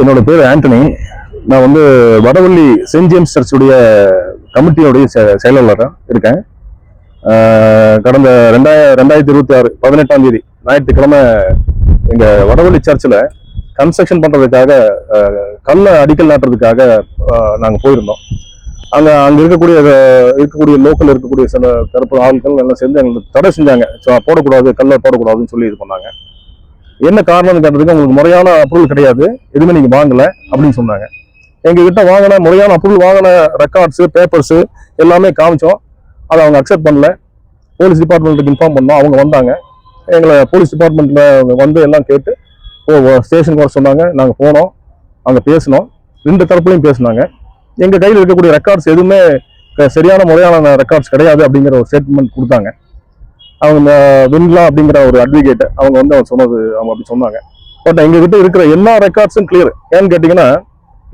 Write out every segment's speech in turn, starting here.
என்னோட பேர் ஆண்டனி. நான் வந்து வடவள்ளி செயின்ட் ஜேம்ஸ் சர்ச்சுடைய கமிட்டியோடைய செயலாளராக இருக்கேன். கடந்த ரெண்டாயிரம் ரெண்டாயிரத்தி இருபத்தி ஆறு பதினெட்டாம் தேதி ஞாயிற்றுக்கிழமை எங்கள் வடவள்ளி சர்ச்சில் கன்ஸ்ட்ரக்ஷன் பண்ணுறதுக்காக கல்லை அடிக்கல் நாட்டுறதுக்காக நாங்கள் போயிருந்தோம். அங்கே அங்கே இருக்கக்கூடிய இருக்கக்கூடிய லோக்கல் இருக்கக்கூடிய சில தரப்பு ஆட்கள் எல்லாம் சேர்ந்து எங்களுக்கு தடை செஞ்சாங்க. ஸோ போடக்கூடாது கல்லை போடக்கூடாதுன்னு சொல்லி இது பண்ணாங்க. என்ன காரணம்னு கேட்டதுக்கு உங்களுக்கு முறையான அப்ரூவல் கிடையாது. எதுவுமே நீங்க வாங்கல அப்படின்னு சொன்னாங்க. எங்ககிட்ட வாங்கின முறையான அப்ரூவல் வாங்கின ரெக்கார்ட்ஸ் பேப்பர்ஸ் எல்லாமே காமிச்சோம். அதை அவங்க அக்செப்ட் பண்ணல. போலீஸ் டிபார்ட்மெண்ட்டுக்கு இன்ஃபார்ம் பண்ணோம். அவங்க வந்தாங்க. எங்களை போலீஸ் டிபார்ட்மெண்ட்ல வந்து எல்லாம் கேட்டு ஓ ஸ்டேஷனுக்கு வர சொன்னாங்க. நாங்கள் போனோம். அங்கே பேசினோம். ரெண்டு தரப்புலையும் பேசினாங்க. எங்கள் கையில் இருக்கக்கூடிய ரெக்கார்ட்ஸ் எதுவுமே சரியான முறையான ரெக்கார்ட்ஸ் கிடையாது அப்படிங்கிற ஒரு ஸ்டேட்மெண்ட் கொடுத்தாங்க. அவங்க வின்லா அப்படிங்கிற ஒரு அட்வொகேட் அவங்க வந்து அவங்க சொன்னது அவங்க அப்படி சொன்னாங்க. பட் எங்ககிட்ட இருக்கிற எல்லா ரெக்கார்ட்ஸும் கிளியர் ஏன்னு கேட்டிங்கன்னா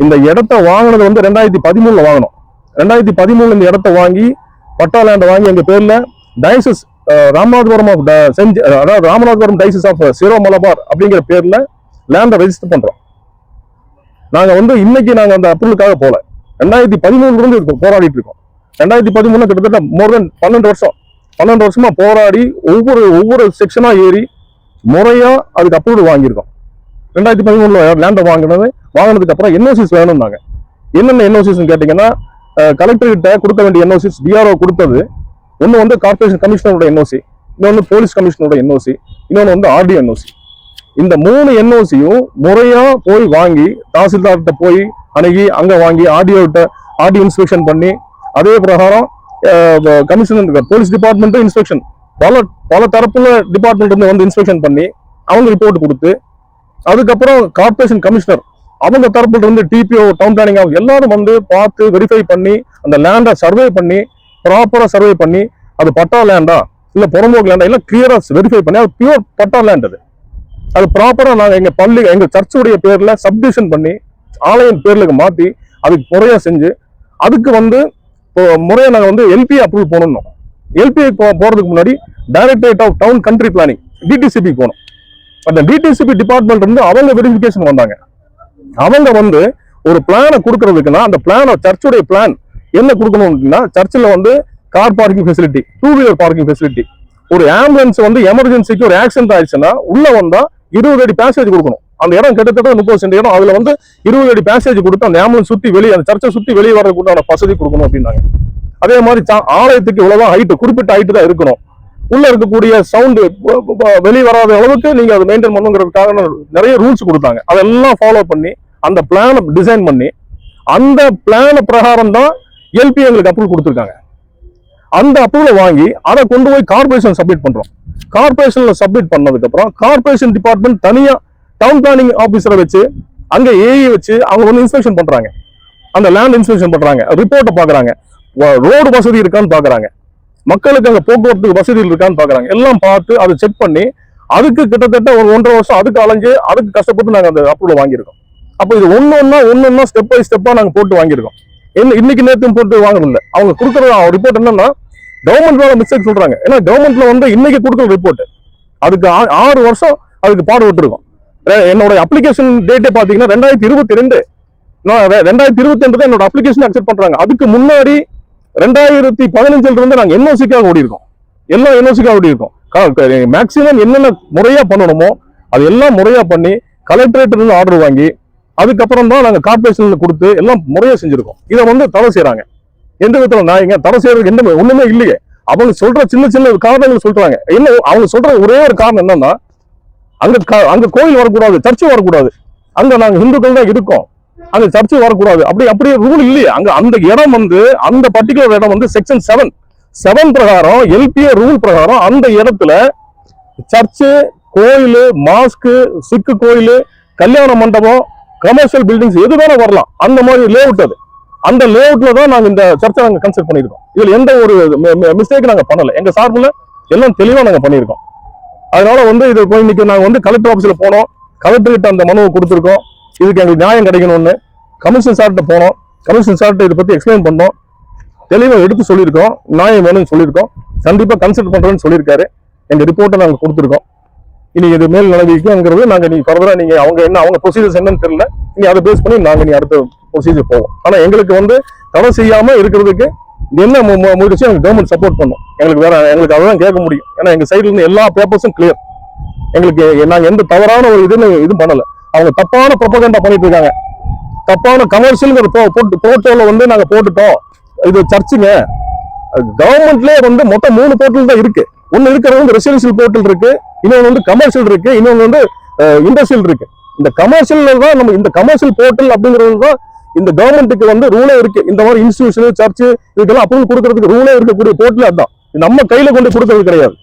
இந்த இடத்த வாங்கினது வந்து ரெண்டாயிரத்தி பதிமூணில் வாங்கினோம். ரெண்டாயிரத்தி பதிமூணுல இந்த இடத்த வாங்கி பட்டா லேண்டை வாங்கி எங்கள் பேரில் டைசஸ் ராமநாதபுரம் ஆஃப் செஞ்சு அதாவது ராமநாதபுரம் டைசஸ் ஆஃப் சிரோ மலபார் அப்படிங்கிற பேரில் லேண்டை ரெஜிஸ்டர் பண்ணுறோம் நாங்கள் வந்து இன்னைக்கு நாங்கள் அந்த அப்ரூவலுக்காக போகல ரெண்டாயிரத்தி பதிமூணுலேருந்து போராடிட்டு இருக்கோம். ரெண்டாயிரத்தி பதிமூணு கிட்டத்தட்ட மோர் தென் பன்னெண்டு வருஷம். பன்னெண்டு வருஷமா போராடி ஒவ்வொரு ஒவ்வொரு செக்ஷனா ஏறி முறையா அதுக்கு அப்ரூவல் வாங்கியிருக்கோம். ரெண்டாயிரத்தி பதிமூணுல லேண்டை வாங்கினது வாங்கினதுக்கு அப்புறம் என்ஓசிஸ் வேணும்னாங்க. என்னென்ன என்ஓசிஸ் கேட்டீங்கன்னா கலெக்டர் கிட்ட கொடுக்க வேண்டிய என்ஓசிஸ் டிஆர்ஓ கொடுத்தது. ஒன்று வந்து கார்பரேஷன் கமிஷனரோட என்ஓசி இன்னொன்று போலீஸ் கமிஷனரோட என்ஓசி இன்னொன்று வந்து ஆர்டி என்ஓசி இந்த மூணு என்ஓசியும் முறையா போய் வாங்கி தாசில்தார்கிட்ட போய் அணுகி அங்கே வாங்கி ஆர்டிஓ ஆர்டி இன்ஸ்பெக்ஷன் பண்ணி அதே பிரகாரம் கமிஷனர் போலீஸ் டிபார்ட்மெண்ட்டும் இன்ஸ்பெக்ஷன் பல பல தரப்புல டிபார்ட்மெண்ட் இருந்து வந்து இன்ஸ்பெக்ஷன் பண்ணி அவங்க ரிப்போர்ட் கொடுத்து அதுக்கப்புறம் கார்பரேஷன் கமிஷனர் அவங்க தரப்புல இருந்து டிபிஓ டவுன் பிளானிங் அவங்க எல்லாரும் வந்து பார்த்து வெரிஃபை பண்ணி அந்த லேண்டை சர்வே பண்ணி ப்ராப்பரா சர்வே பண்ணி அது பட்டா லேண்டா இல்ல புறம்போக்கு லேண்டா எல்லாம் கிளியரா வெரிஃபை பண்ணி அது பியூர் பட்டா லேண்ட் அது. அது ப்ராப்பரா நாங்க எங்க பள்ளி எங்க சர்ச்சுடைய பேர்ல சப்டிஷன் பண்ணி ஆலயம் பேர்ல மாத்தி அதுக்கு முறையா செஞ்சு அதுக்கு வந்து முறையாக நாங்கள் வந்து எல்பி அப்ரூவல் போகணும் எல்பி போகிறதுக்கு முன்னாடி directorate of town country planning DTCP போனோம் அந்த டிடிசிபி டிபார்ட்மெண்ட் இருந்து அவங்க வெரிஃபிகேஷன் வந்தாங்க. அவங்க வந்து ஒரு பிளானை கொடுக்கறதுக்குன்னா அந்த பிளான சர்ச்சுடைய பிளான் என்ன கொடுக்கணும் அப்படின்னா சர்ச்சில் வந்து car parking facility two wheeler parking facility ஒரு ஆம்புலன்ஸ் வந்து எமர்ஜென்சிக்கு ஒரு ஆக்சிடென்ட் ஆயிடுச்சுன்னா உள்ள வந்தால் இருபது அடி பேசேஜ் கொடுக்கணும். அந்த இடம் கிட்டத்தட்ட முப்பது சென்ட் இடம். அதுல வந்து இருபது அடி பேசேஜ் கொடுத்து அந்த ஆம்புலன்ஸ் சுத்தி வெளியே அந்த சர்ச்சை சுத்தி வெளியே வர்றதுக்கு உண்டான வசதி கொடுக்கணும் அப்படின்னாங்க. அதே மாதிரி சா- ஆலயத்துக்கு இவ்வளவுதான் ஹைட்டு குறிப்பிட்ட ஹைட்டு தான் இருக்கணும். உள்ள இருக்கக்கூடிய சவுண்டு வெளியே வராத அளவுக்கு நீங்க அதை மெயின்டைன் பண்ணுங்கிறதுக்காக நிறைய ரூல்ஸ் கொடுத்தாங்க. அதெல்லாம் ஃபாலோ பண்ணி அந்த பிளானை டிசைன் பண்ணி அந்த பிளான பிரகாரம் தான் எல்பி எங்களுக்கு அப்ரூவல் கொடுத்துருக்காங்க. அந்த அப்ரூவலை வாங்கி அதை கொண்டு போய் கார்பரேஷன் சப்மிட் பண்றோம். கார்பரேஷன்ல சப்மிட் பண்ணதுக்கப்புறம் கார்பரேஷன் டிபார்ட்மெண்ட் தனியாக டவுன் பிளானிங் ஆஃபீஸரை வச்சு அங்கே ஏஇ வச்சு அவங்க வந்து இன்ஸ்பெக்ஷன் பண்ணுறாங்க அந்த லேண்ட் இன்ஸ்பெக்ஷன் பண்ணுறாங்க ரிப்போர்ட்டை பார்க்குறாங்க ரோடு வசதி இருக்கான்னு பார்க்குறாங்க மக்களுக்கு அங்கே போக்குவரத்து வசதிகள் இருக்கான்னு பார்க்குறாங்க எல்லாம் பார்த்து அதை செக் பண்ணி அதுக்கு கிட்டத்தட்ட ஒரு ஒன்றரை வருஷம் அதுக்கு அலைஞ்சு அதுக்கு கஷ்டப்பட்டு நாங்கள் அந்த அப்ரூவல் வாங்கியிருக்கோம். அப்போ இது ஒன்று ஒன்றா ஒன்று ஒன்றா ஸ்டெப் பை ஸ்டெப்பாக நாங்கள் போட்டு வாங்கியிருக்கோம். என்ன இன்னைக்கு நேற்று போட்டு வாங்கல அவங்க கொடுக்குற ரிப்போர்ட் என்னன்னா கவர்மெண்ட் மேல மிஸ்டேக் சொல்றாங்க. ஏன்னா கவர்மெண்ட்ல வந்து இன்னைக்கு கொடுக்குற ரிப்போர்ட் அதுக்கு ஆ- ஆறு வருஷம் அதுக்கு பாடுபட்டு இருக்கோம் என்னோட அப்ளிகேஷன் டேட்டே பாத்தீங்கன்னா ரெண்டாயிரத்தி இருபத்தி ரெண்டு நான் ரெண்டாயிரத்தி இருபத்தி ரெண்டு தான் என்னோட அப்ளிகேஷன் அக்செப்ட் பண்றாங்க. அதுக்கு முன்னாடி ரெண்டாயிரத்தி பதினஞ்சுல இருந்து நாங்க என்ஓசிக்காக ஓடி இருக்கோம் எல்லாம் என்ஓசிக்காக ஓடி இருக்கோம் மேக்சிமம் என்னென்ன முறையா பண்ணணுமோ அது எல்லாம் முறையா பண்ணி கலெக்டரேட் இருந்து ஆர்டர் வாங்கி அதுக்கப்புறம் தான் நாங்கள் கார்பரேஷன்ல கொடுத்து எல்லாம் முறையாக செஞ்சிருக்கோம். இதை வந்து தடை செய்கிறாங்க எந்த விதத்துல நான் இங்க தடை செய்யறதுக்கு எந்த ஒண்ணுமே இல்லையே. அவங்க சொல்ற சின்ன சின்ன காரணங்கள் சொல்றாங்க. என்ன அவங்க சொல்ற ஒரே ஒரு காரணம் என்னன்னா அங்க அங்க கோயில் வரக்கூடாது சர்ச்சு வரக்கூடாது. அங்க நாங்க ஹிந்துக்கள் தான் இருக்கோம். அங்க சர்ச்சு வரக்கூடாது. அப்படி அப்படியே ரூல் இல்லையே. அங்க அந்த இடம் வந்து அந்த பர்டிகுலர் இடம் வந்து செக்ஷன் செவன் செவன் பிரகாரம் எல்பிஏ ரூல் பிரகாரம் அந்த இடத்துல சர்ச்சு கோயில் மாஸ்க்கு சிக்கு கோயில் கல்யாண மண்டபம் கமர்ஷியல் பில்டிங்ஸ் எது வேணா வரலாம். அந்த மாதிரி லேவுட் அது. அந்த லேஅவுட்ல தான் நாங்க இந்த சர்ச்சை நாங்க கன்சல்ட் பண்ணியிருக்கோம். இதுல எந்த ஒரு மிஸ்டேக் நாங்க பண்ணல. எங்க சார்பில் எல்லாம் தெளிவா நாங்க பண்ணியிருக்கோம். அதனால வந்து இது போய் இன்னைக்கு நாங்க வந்து கலெக்டர் ஆஃபீஸ்ல போனோம். கலெக்டர் கிட்ட அந்த மனுவை கொடுத்துருக்கோம். இதுக்கு எங்களுக்கு நியாயம் கிடைக்கணும்னு கமிஷன் சார்கிட்ட போனோம். கமிஷன் சார்கிட்ட இதை பத்தி எக்ஸ்பிளைன் பண்ணோம். தெளிவா எடுத்து சொல்லியிருக்கோம். நியாயம் வேணும்னு சொல்லியிருக்கோம். கண்டிப்பா கன்சிடர் பண்றோம்னு சொல்லியிருக்காரு. எங்க ரிப்போர்ட்டை நாங்க கொடுத்துருக்கோம். இனி இது மேல் நடவடிக்கைங்கிறது நாங்க நீ ஃபர்தரா நீங்க அவங்க என்ன அவங்க ப்ரொசீஜர்ஸ் என்னன்னு தெரியல. இனி அதை பேஸ் பண்ணி நாங்க நீ அடுத்த ப்ரொசீஜர் போவோம் ஆனால் எங்களுக்கு வந்து தடை செய்யாமல் இருக்கிறதுக்கு என்ன மு- முயற்சி எங்களுக்கு கவர்மெண்ட் சப்போர்ட் பண்ணும். எங்களுக்கு வேற எங்களுக்கு அதான் கேட்க முடியும். ஏன்னா எங்கள் சைடுல இருந்து எல்லா பேப்பர்ஸும் கிளியர் எங்களுக்கு நாங்கள் எந்த தவறான ஒரு இதுன்னு இது பண்ணலை. அவங்க தப்பான ப்ரொபகண்டா பண்ணிட்டு இருக்காங்க. தப்பான கமர்ஷியலுங்கிற போட்டு போட்டோல வந்து நாங்கள் போட்டுட்டோம். இது சர்ச்சுங்க. கவர்மெண்ட்லேயே வந்து மொத்தம் மூணு போர்ட்டல் தான் இருக்கு. ஒன்று இருக்கிறது வந்து ரெசிடென்சியல் போர்ட்டல் இருக்கு. இன்னொன்று வந்து கமர்ஷியல் இருக்கு. இன்னொன்று வந்து இண்டஸ்ட்ரியல் இருக்கு. இந்த கமர்ஷியல் தான் நம்ம இந்த கமர்ஷியல் போர்ட்டல் அப்படிங்கிறது தான் இந்த கவர்மெண்ட்டுக்கு வந்து ரூலே இருக்கு. இந்த மாதிரி இன்ஸ்டிடியூஷன் சர்ச்சு இதுக்கெல்லாம் அப்ரூவல் கொடுக்கறதுக்கு ரூலே இருக்கக்கூடிய போர்ட்டல் அதுதான் நம்ம கையில கொண்டு கொடுக்கறது கிடையாது.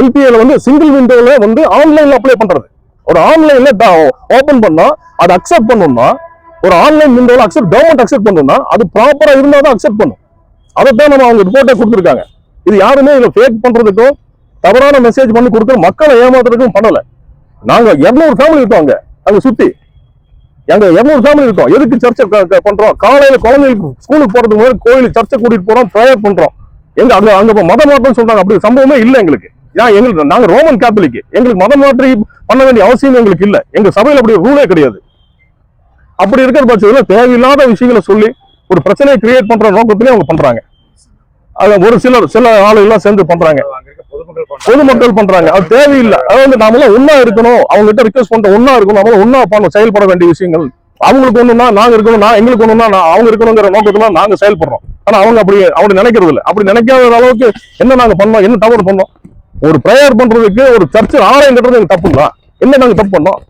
எம்பிஏல வந்து சிங்கிள் விண்டோல வந்து ஆன்லைன்ல அப்ளை பண்றது. ஒரு ஆன்லைன்ல ஓபன் பண்ணா அதை அக்செப்ட் பண்ணணும்னா ஒரு ஆன்லைன் விண்டோல அக்செப்ட் கவர்மெண்ட் அக்செப்ட் பண்ணணும்னா அது ப்ராப்பரா இருந்தா தான் அக்செப்ட் பண்ணும். அதைத்தான் நம்ம அவங்க ரிப்போர்ட்டை கொடுத்துருக்காங்க. இது யாருமே இதை ஃபேக் பண்றதுக்கும் தவறான மெசேஜ் பண்ணி கொடுத்து மக்களை ஏமாத்துறதுக்கும் பண்ணல. நாங்க 200 ஃபேமிலி இருக்கோம் அங்க. அங்க சுத்தி. எங்க 200 ஃபேமிலி இருக்கோம். எதுக்கு சர்ச்சை பண்றோம்? காலையில குழந்தைகளுக்கு ஸ்கூலுக்கு போறதுக்கு முன்னாடி கோயில் சர்ச்சை கூட்டிட்டு போறோம் ப்ரேயர் பண்றோம். எங்க அங்க அங்க மத மாற்றம் சொல்றாங்க. அப்படி சம்பவமே இல்ல எங்களுக்கு. ஏன் எங்களுக்கு நாங்க ரோமன் கேத்தலிக் எங்களுக்கு மத மாற்றி பண்ண வேண்டிய அவசியம் எங்களுக்கு இல்ல. எங்க சபையில அப்படி ரூலே கிடையாது. அப்படி இருக்கிற பட்சத்துல தேவையில்லாத விஷயங்களை சொல்லி ஒரு பிரச்சனையை கிரியேட் பண்ற நோக்கத்திலே அவங்க பண்றாங்க. அது ஒரு சிலர் சில ஆளுகள்லாம் சேர்ந்து பண்றாங்க. பொதுமக்கள் பண்றாங்க. பண்றாங்க. அது தேவையில்லை. அதாவது நாமெல்லாம் ஒன்னா இருக்கணும். அவங்க கிட்ட ரிக்வெஸ்ட் பண்ற ஒன்னா இருக்கணும். நம்மளும் ஒன்னா பண்ணணும் செயல்பட வேண்டிய விஷயங்கள். அவங்களுக்கு ஒண்ணுனா நாங்க இருக்கணும்னா எங்களுக்கு ஒண்ணுனா நான் அவங்க இருக்கணுங்கிற நோக்கத்துல நாங்க செயல்படுறோம். ஆனா அவங்க அப்படி அவங்க நினைக்கிறது இல்லை. அப்படி நினைக்காத அளவுக்கு என்ன நாங்க பண்ணோம்? என்ன தவறு பண்ணோம்? ஒரு ப்ரேயர் பண்றதுக்கு ஒரு சர்ச்சு ஆலயம் கட்டுறது எங்க தான் என்ன நாங்க தப்பு பண்ணோம்?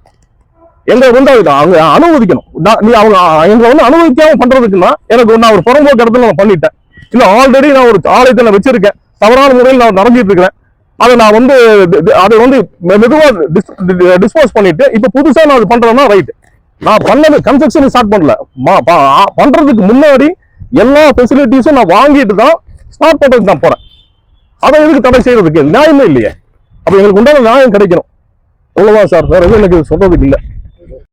எங்க வந்து அவங்க அனுமதிக்கணும். நீ அவங்க எங்களை வந்து அனுமதிக்காம பண்றதுக்குன்னா எனக்கு நான் ஒரு புறம்போக்கு இடத்துல நான் பண்ணிட்டேன். இல்ல ஆல்ரெடி நான் ஒரு ஆலயத்தை நான் வச்சிருக்கேன். தவறான முறையில் நான் நடந்துட்டு இருக்கிறேன். அதை நான் வந்து அதை வந்து மெ- டிஸ்போஸ் பண்ணிட்டு இப்போ புதுசாக நான் அது பண்றேன்னா ரைட் நான் பண்ணது கன்ஸ்ட்ரக்ஷன் ஸ்டார்ட் பண்ணல. மா- பண்றதுக்கு முன்னாடி எல்லா ஃபெசிலிட்டிஸும் நான் வாங்கிட்டு தான் ஸ்டார்ட் பண்றதுக்கு நான் போறேன். அதை எதுக்கு தடை செய்யறதுக்கு? நியாயமே இல்லையே. அப்போ எங்களுக்கு உண்டான நியாயம் கிடைக்கணும். அவ்வளவுதான் சார். வேற எதுவும் எனக்கு சொல்றதுக்கு இல்லை.